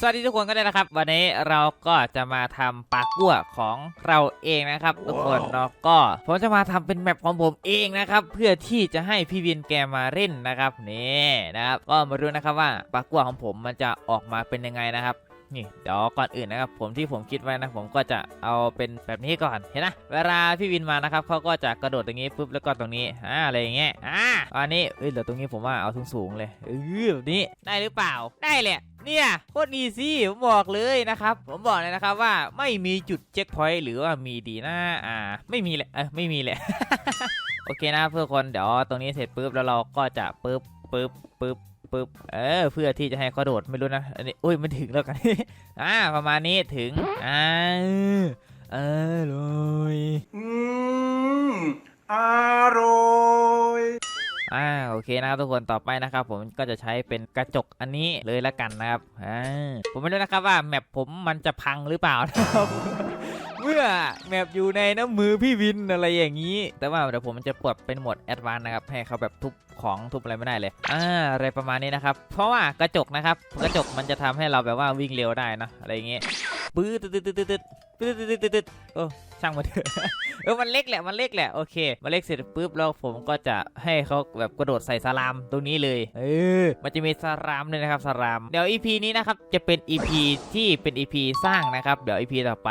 สวัสดีทุกคนก็ได้นะครับ วันนี้เราก็จะมาทำปากกั้วของเราเองนะครับ ทุกคนเนาะก็ผมจะมาทำเป็นแมปของผมเองนะครับ เพื่อที่จะให้พี่วินแกมาเล่นนะครับนี่นะครับก็มาดูนะครับว่าปากกั้วของผมมันจะออกมาเป็นยังไงนะครับนี่เดี๋ยวก่อนอื่นนะครับ ผมที่ผมคิดไว้นะผมก็จะเอาเป็นแบบนี้ก่อนเห็นนะเวลาพี่วินมานะครับเขาก็จะกระโดดตรงนี้ปุ๊บแล้วก็ตรงนี้อ่าอะไรอย่างเงี้ยอ่าอันนี้เอ้ยเดี๋ยวตรงนี้ผมว่าเอาสูงๆเลยเออแบบนี้ได้หรือเปล่าได้แหละ เนี่ยโคตรอีซี่ผมบอกเลยนะครับ ผมบอกเลยนะครับว่าไม่มีจุดเช็คพอยต์หรือว่ามีดีนะอ่า ไม่มีแหละเออไม่มีแหละ โอเคนะเพื่อนคนเดี๋ยวตรงนี้เสร็จปุ๊บแล้วเราก็จะปุ๊บปุ๊บปุ๊บปุ๊บเออเพื่อที่จะให้เขาโดดไม่รู้นะอันนี้อุ้ยไม่ถึงแล้วกัน อ่าประมาณนี้ถึงอ่าเออเลย เคนะครับทุกคนต่อไปนะครับผมก็จะใช้เป็นกระจกอันนี้เลยละกันนะครับผมไม่รู้นะครับว่าแมปผมมันจะพังหรือเปล่านะครับเมื่อแมปอยู่ในน้ำมือพี่วินอะไรอย่างนี้ แต่ว่าเดี๋ยวผมจะปลดเป็นโหมดแอดวานนะครับ ให้เขาแบบทุบของทุบอะไรไม่ได้เลยอ่าอะไรประมาณนี้นะครับ เพราะว่ากระจกนะครับ กระจกมันจะทำให้เราแบบว่าวิ่งเร็วได้นะอะไรอย่างงี้ปื้ดตึ๊ดตึ๊ดตึ๊ดตึ๊ดตึ๊ดตึ๊ดโอ้ ช่างมาเถอะเออมันเล็กแหละมันเล็กแหละโอเคมันเล็กเสร็จปุ๊บแล้วผมก็จะให้เขาแบบกระโดดใส่สลามตรงนี้เลยเออมันจะมีสลามเลยนะครับสลามเดี๋ยว EP นี้นะครับจะเป็น EP ที่เป็น EP สร้างนะครับเดี๋ยว EP ต่อไป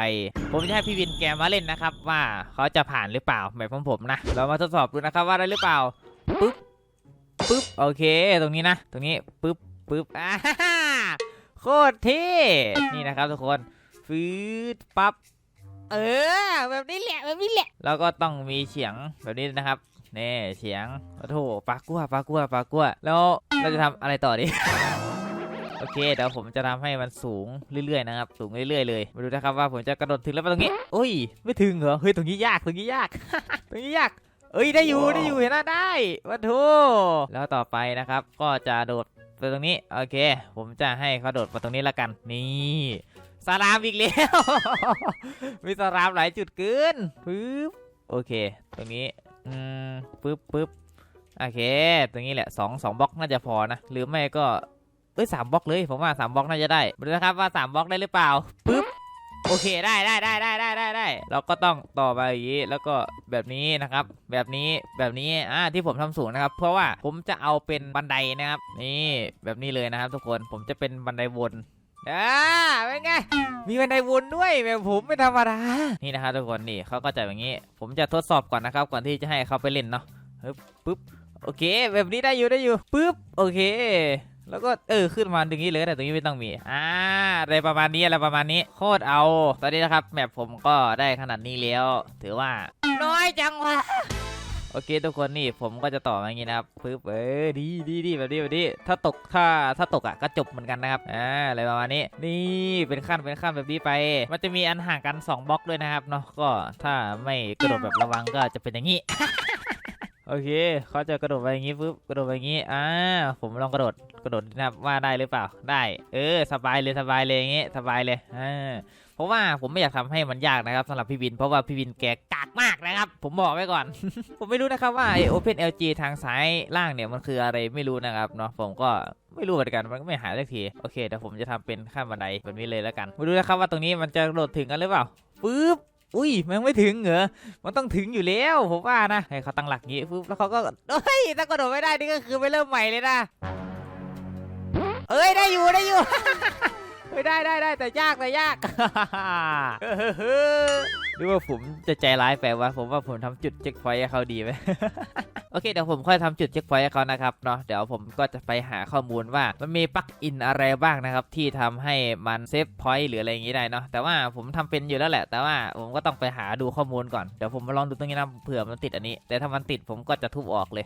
ผมจะให้พี่วินแกมาเล่นนะครับ ว่าเขาจะผ่านหรือเปล่าแบบของผมนะเรามาทดสอบดูนะครับว่าได้หรือเปล่าปุ๊บปุ๊บโอเค ตรงนี้นะ ตรงนี้ปุ๊บปุ๊บอ่าโคตรเท่นี่นะครับทุกคนฟืดปั๊บ เออ แบบนี้แหละแบบนี้แหละ แล้วก็ต้องมีเฉียงแบบนี้นะครับนี่เฉียงโอ้โถปลากัวปลากัวปลากัวแล้วเราจะทำอะไรต่อดี โอเคเดี๋ยวผมจะทำให้มันสูงเรื่อยๆนะครับ สูงเรื่อยๆเลยมาดูนะครับว่าผมจะกระโดดถึงแล้วไปตรงนี้โอ้ย ไม่ถึงเหรอเฮ้ยตรงนี้ยากตรงนี้ยาก ตรงนี้ยากเอ้ยได้อยู่ได้อยู่เห็นนะได้วัตถุแล้วต่อไปนะครับ ก็จะโดดไปตรงนี้โอเค ผมจะให้เขาโดดไปตรงนี้ละกันนี่ สลามอีกแล้ว มีสลามหลายจุดเกินปึ๊บโอเค ตรงนี้อืมปึ๊บปึ๊บโอเค ตรงนี้แหละสองสองบล็อกน่าจะพอนะ หรือไม่ก็ เอ้ยสามบล็อกเลย ผมว่าสามบล็อกน่าจะได้มาดูนะครับว่าสามบล็อกได้หรือเปล่าปึ๊บโอเคได้ได้ได้ได้ได้ได้ได้เราก็ต้องต่อไปอย่างนี้แล้วก็แบบนี้นะครับ แบบนี้แบบนี้อ่าที่ผมทำสูงนะครับ เพราะว่าผมจะเอาเป็นบันไดนะครับ นี่แบบนี้เลยนะครับ ทุกคนผมจะเป็นบันไดวน อ่าเป็นไง มีบันไดวนด้วยแบบผมไม่ธรรมดา นี่นะครับทุกคนนี่เขาก็จะอย่างนี้ ผมจะทดสอบก่อนนะครับ ก่อนที่จะให้เขาไปเล่นเนาะปึ๊บโอเค แบบนี้ได้อยู่ได้อยู่ปึ๊บโอเค แล้วก็เออขึ้นมาตรงนี้เลยแต่ตรงนี้ไม่ต้องมีอ่าอะไรประมาณนี้อะไรประมาณนี้โคตรเอา ตอนนี้นะครับแมปผมก็ได้ขนาดนี้แล้ว ถือว่าน้อยจังวะ อเคทุกคนนี่ผมก็จะต่อมาอย่างนี้นะครับปึ๊บเออดีดีดีแบบนี้แบบนี้ถ้าตกถ้าถ้าตกอะก็จบเหมือนกันนะครับอ่าอะไรประมาณนี้นี่เป็นขั้นเป็นขั้นแบบนี้ไป มันจะมีอันห่างกัน 2บล็อกด้วยนะครับเนาะก็ถ้าไม่กระโดดแบบระวังก็จะเป็นอย่างนี้โอเคเขาจะกระโดดไปอย่างนี้ปุ๊บกระโดดไปอย่างนี้อ่าผมลองกระโดดกระโดดนะครับว่าได้หรือเปล่าได้ เออ สบายเลยสบายเลยอย่างงี้สบายเลยอ่า เพราะว่าผมไม่อยากทำให้มันยากนะครับสำหรับพี่วิน เพราะว่าพี่วินแกกากมากนะครับ ผมบอกไว้ก่อน ผมไม่รู้นะครับว่าไอ Open LG ทางซ้ายล่างเนี่ยมันคืออะไรไม่รู้นะครับเนาะผมก็ไม่รู้เหมือนกันมันก็ไม่หายสักทีโอเคเดี๋ยวผมจะทำเป็นขั้นบันไดแบบนี้เลยแล้วกันมาดูนะครับว่าตรงนี้มันจะกระโดดถึงกันหรือเปล่าปึ๊บอุ้ยมันไม่ถึงเหรอ มันต้องถึงอยู่แล้วผมว่านะให้เขาตั้งหลักงี้ปุ๊บแล้วเขาก็เอ้ยถ้ากระโดดไม่ได้นี่ก็คือไปเริ่มใหม่เลยนะ เอ้ยได้อยู่ได้อยู่ ฮ้ยได้ได้ได้แต่ยากแต่ยากหรือว่าผมจะใจร้ายไปลวะผมว่าผมทำจุดเช็คพอยต์ให้เขาดีไหม โอเคเดี๋ยวผมค่อยทำจุดเช็คพอยต์ให้เขานะครับเนาะเดี๋ยวผมก็จะไปหาข้อมูลว่ามันมีปลั๊กอินอะไรบ้างนะครับ ที่ทำให้มันเซฟพอยต์หรืออะไรอย่างงี้ได้เนาะแต่ว่าผมทำเป็นอยู่แล้วแหละ แต่ว่าผมก็ต้องไปหาดูข้อมูลก่อนเดี๋ยวผมมาลองดูตรงนี้นะเผื่อมันติดอันนี้ แต่ถ้ามันติดผมก็จะทุบออกเลย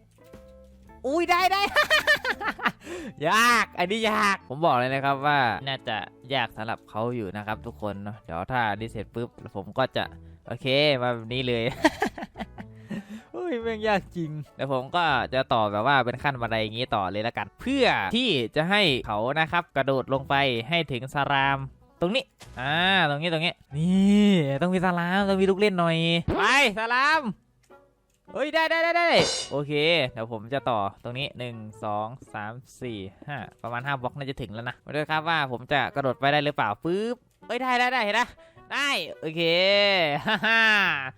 อุ้ยได้ได้ ยากอันนี้ยากผมบอกเลยนะครับว่าน่าจะยากสำหรับเขาอยู่นะครับ ทุกคนเนาะเดี๋ยวถ้าดิเสร็จปุ๊บผมก็จะโอเคมาแบบนี้เลยเฮ้ยแม่งยากจริงเดี๋ยวผมก็จะต่อแบบว่าเป็นขั้นบันไดอย่างนี้ต่อเลยล้วกัน เพื่อที่จะให้เขานะครับกระโดดลงไปให้ถึงสาราม ตรงนี้ อ่า ตรงนี้ตรงนี้ นี่ ต้องมีสลาม ต้องมีลูกเล่นหน่อย ไปสลาม เฮ้ยได้ได้ได้ได้โอเคเดี๋ยวผมจะต่อตรงนี้ 1 2 3 4 5 ประมาณ 5บล็อกน่าจะถึงแล้วนะมาดูครับว่าผมจะกระโดดไปได้หรือเปล่าปึ๊บเฮ้ยได้ได้ได้เห็นนะได้โอเคฮ่าฮ่า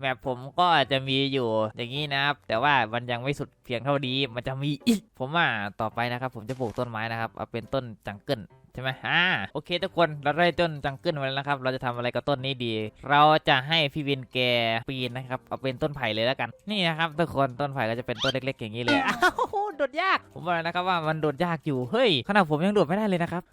แบบผมก็จะมีอยู่อย่างนี้นะครับ แต่ว่ามันยังไม่สุดเพียงเท่านี้มันจะมีอีก ผมว่าต่อไปนะครับ ผมจะปลูกต้นไม้นะครับเอาเป็นต้นจังเกิล ใช่ไหมอ่าโอเคทุกคนเราได้ต้นจังเกิลมาแล้วนะครับ เราจะทำอะไรกับต้นนี้ดี เราจะให้พี่วินแกปีนนะครับเอาเป็นต้นไผ่เลยแล้วกัน นี่นะครับทุกคนต้นไผ่ก็จะเป็นต้นเล็ก ๆ อย่างนี้เลยอ้าวโดดยาก ผมบอกเลยนะครับว่ามันโดดยากอยู่เฮ้ยขนาดผมยังโดดไม่ได้เลยนะครับ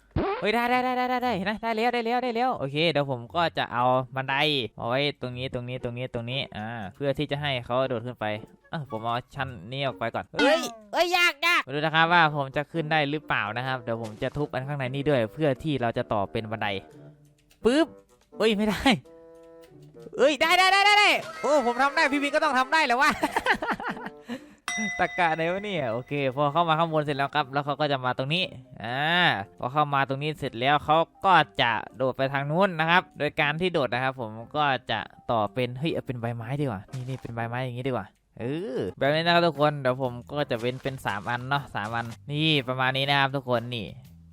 เฮ้ยได้ได้ได้ได้ได้ได้เห็นไหมได้แล้วได้แล้วได้แล้วโอเคเดี๋ยวผมก็จะเอาบันไดเอาไว้ตรงนี้ตรงนี้ตรงนี้ตรงนี้อ่าเพื่อที่จะให้เขาโดดขึ้นไปเออผมเอาชั้นนี้ออกไปก่อนเฮ้ยเอ้ยยากยากมาดูนะครับว่าผมจะขึ้นได้หรือเปล่านะครับเดี๋ยวผมจะทุบอันข้างในนี้ด้วย เพื่อที่เราจะต่อเป็นบันไดปึ๊บเอ้ยไม่ได้เอ้ยได้ได้ได้ได้ได้โอ้ผมทำได้พี่พีก็ต้องทำได้แหละวะ ตะกะไหนวะเนี่ยโอเค พอเข้ามาข้างบนเสร็จแล้วครับ แล้วเขาก็จะมาตรงนี้อ่าพอเข้ามาตรงนี้เสร็จแล้วเขาก็จะโดดไปทางนู้นนะครับ โดยการที่โดดนะครับ ผมก็จะต่อเป็นเฮ้ยเอาเป็นใบไม้ดีกว่านี่นี่เป็นใบไม้อย่างนี้ดีกว่าเออแบบนี้นะครับทุกคนเดี๋ยวผมก็จะเว้นเป็น 3 อันเนาะสามอันนี่ประมาณนี้นะครับทุกคนนี่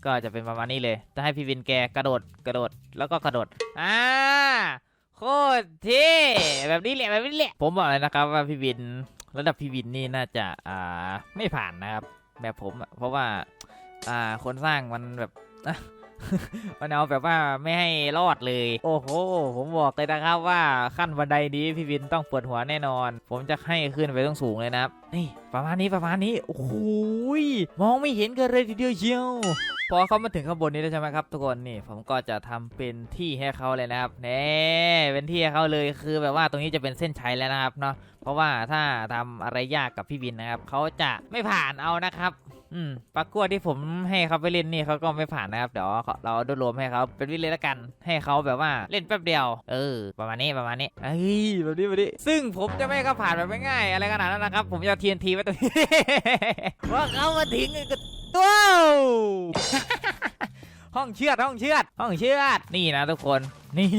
ก็จะเป็นประมาณนี้เลย จะให้พี่วินแกกระโดดกระโดดแล้วก็กระโดดอ่าโคตรเท่แบบนี้แหละแบบนี้แหละผมบอกเลยนะครับว่าพี่วิน ระดับพี่วินนี่น่าจะอ่าไม่ผ่านนะครับ แบบผมเพราะว่าอ่าคนสร้างมันแบบ มันเอาแบบว่าไม่ให้รอดเลย โอ้โห ผมบอกเลยนะครับว่าขั้นบันไดนี้พี่วินต้องปวดหัวแน่นอน ผมจะให้ขึ้นไปต้องสูงเลยนะครับ นี่ประมาณนี้ประมาณนี้ โอ้โหยมองไม่เห็นกันเลยทีเดียวเชียว พอเขามาถึงข้างบนนี้แล้วใช่ไหมครับทุกคนนี่ ผมก็จะทำเป็นที่ให้เขาเลยนะครับเน่เป็นที่ให้เขาเลยคือแบบว่าตรงนี้จะเป็นเส้นชัยแล้วนะครับเนาะ เพราะว่าถ้าทำอะไรยากกับพี่วินนะครับเขาจะไม่ผ่านเอานะครับ อืมปรากฏที่ผมให้เขาไปเล่นนี่เขาก็ไม่ผ่านนะครับ เดี๋ยวเราดูรวมให้เขาเป็นวิเลยละกัน ให้เขาแบบว่าเล่นแป๊บเดียว เออ ประมาณนี้ประมาณนี้เอ้ยแบบนี้แบบนี้ ซึ่งผมจะไม่ให้เขาผ่านแบบง่ายอะไรขนาดนั้นนะครับ ผมจะทีนทีไว้ตรงนี้ว่าเขามาทิ้งก็ตัวห้องเชือดห้องเชือดห้องเชือดนี่นะทุกคน นี่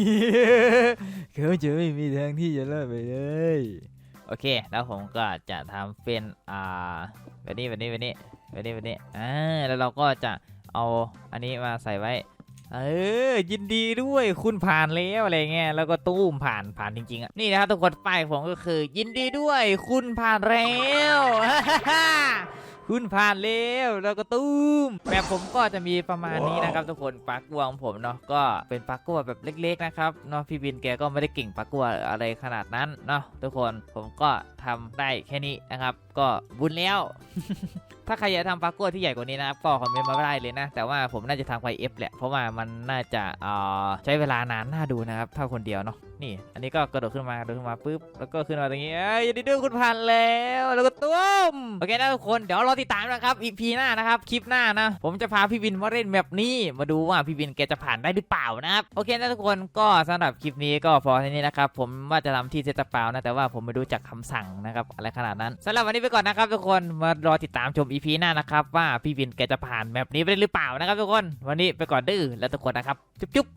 เขาจะไม่มีทางที่จะรอดไปเลยโอเค แล้วผมก็จะทำเป็น อ่าแบบนี้แบบนี้แบบนี้ แบบนี้แบบนี้อ่าแล้วเราก็จะเอาอันนี้มาใส่ไว้ เออ ยินดีด้วยคุณผ่านแล้วอะไรเงี้ยแล้วก็ตู้มผ่านผ่านจริงๆอะนี่นะครับทุกคนป้ายผมก็คือ ยินดีด้วยคุณผ่านแล้ว คุณผ่านแล้วแล้วก็ตุ้มแบบผมก็จะมีประมาณนี้นะครับทุกคนปลากัวของผมเนาะก็เป็นปลากัวแบบเล็ก ๆ นะครับเนาะพี่บินแกก็ไม่ได้เก่งปลากัวอะไรขนาดนั้นเนาะทุกคนผมก็ทำได้แค่นี้นะครับ ก็บุญแล้ว ถ้าใครอยากทำปลากัวที่ใหญ่กว่านี้นะครับก็คอมเมนต์มาได้เลยนะ แต่ว่าผมน่าจะทำไฟเอฟแหละเพราะว่ามันน่าจะเอ่อใช้เวลานานน่าดูนะครับถ้าคนเดียวเนาะ นี่ อันนี้ก็กระโดดขึ้นมากระโดดขึ้นมาปุ๊บ แล้วก็ขึ้นมาตรงนี้เอ้ยยินดีด้วยคุณผ่านแล้ว แล้วก็ตุ้มโอเคนะทุกคน เดี๋ยวรอติดตามนะครับ อีพีหน้านะครับ คลิปหน้านะ ผมจะพาพี่วินมาเล่นแบบนี้ มาดูว่าพี่วินแกจะผ่านได้หรือเปล่านะครับ โอเคนะทุกคน ก็สำหรับคลิปนี้ก็พอแค่นี้นะครับ ผมว่าจะทำที่เซตเปล่านะ แต่ว่าผมไม่รู้จักคำสั่งนะครับ อะไรขนาดนั้นสำหรับวันนี้ไปก่อนนะครับทุกคน มารอติดตามชมอีพีหน้านะครับว่าพี่วินแกจะผ่านแบบนี้ไปได้หรือเปล่านะครับทุกคน วันนี้ไปก่อนดื้อแล้วทุกคนนะครับจุ๊บ